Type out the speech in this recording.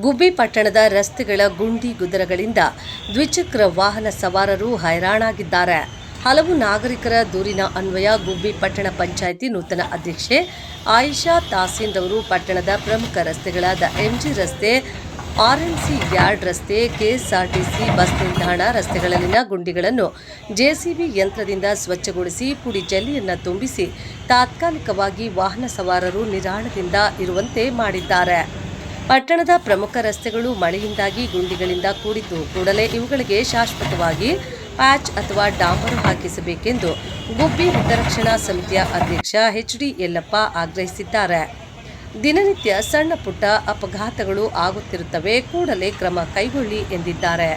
ಗುಬ್ಬಿ ಪಟ್ಟಣದ ರಸ್ತೆಗಳ ಗುಂಡಿ ಗುದರಗಳಿಂದ ದ್ವಿಚಕ್ರ ವಾಹನ ಸವಾರರು ಹೈರಾಣಾಗಿದ್ದಾರೆ. ಹಲವು ನಾಗರಿಕರ ದೂರಿನ ಅನ್ವಯ ಗುಬ್ಬಿ ಪಟ್ಟಣ ಪಂಚಾಯಿತಿ ನೂತನ ಅಧ್ಯಕ್ಷೆ ಆಯಿಷಾ ತಾಸೀನ್ ರವರು ಪಟ್ಟಣದ ಪ್ರಮುಖ ರಸ್ತೆಗಳಾದ ಎಂಜಿ ರಸ್ತೆ, ಆರ್ಎನ್ಸಿ ಯಾರ್ಡ್ ರಸ್ತೆ, ಕೆಎಸ್ಆರ್ಟಿಸಿ ಬಸ್ ನಿಲ್ದಾಣ ರಸ್ತೆಗಳಲ್ಲಿನ ಗುಂಡಿಗಳನ್ನು ಜೆಸಿಬಿ ಯಂತ್ರದಿಂದ ಸ್ವಚ್ಛಗೊಳಿಸಿ ಪುಡಿ ಜಲ್ಲಿಯನ್ನು ತುಂಬಿಸಿ ತಾತ್ಕಾಲಿಕವಾಗಿ ವಾಹನ ಸವಾರರು ನಿರಾಳದಿಂದ ಇರುವಂತೆ ಮಾಡಿದ್ದಾರೆ. ಪಟ್ಟಣದ ಪ್ರಮುಖ ರಸ್ತೆಗಳು ಮಳೆಯಿಂದಾಗಿ ಗುಂಡಿಗಳಿಂದ ಕೂಡಿದ್ದು ಕೂಡಲೇ ಇವುಗಳಿಗೆ ಶಾಶ್ವತವಾಗಿ ಪ್ಯಾಚ್ ಅಥವಾ ಡಾಂಬರು ಹಾಕಿಸಬೇಕೆಂದು ಗುಬ್ಬಿ ಹಿತರಕ್ಷಣಾ ಸಮಿತಿಯ ಅಧ್ಯಕ್ಷ ಎಚ್ ಡಿ ಯಲ್ಲಪ್ಪ ಆಗ್ರಹಿಸಿದ್ದಾರೆ. ದಿನನಿತ್ಯ ಸಣ್ಣ ಪುಟ್ಟ ಅಪಘಾತಗಳು ಆಗುತ್ತಿರುತ್ತವೆ, ಕೂಡಲೇ ಕ್ರಮ ಕೈಗೊಳ್ಳಿ ಎಂದಿದ್ದಾರೆ.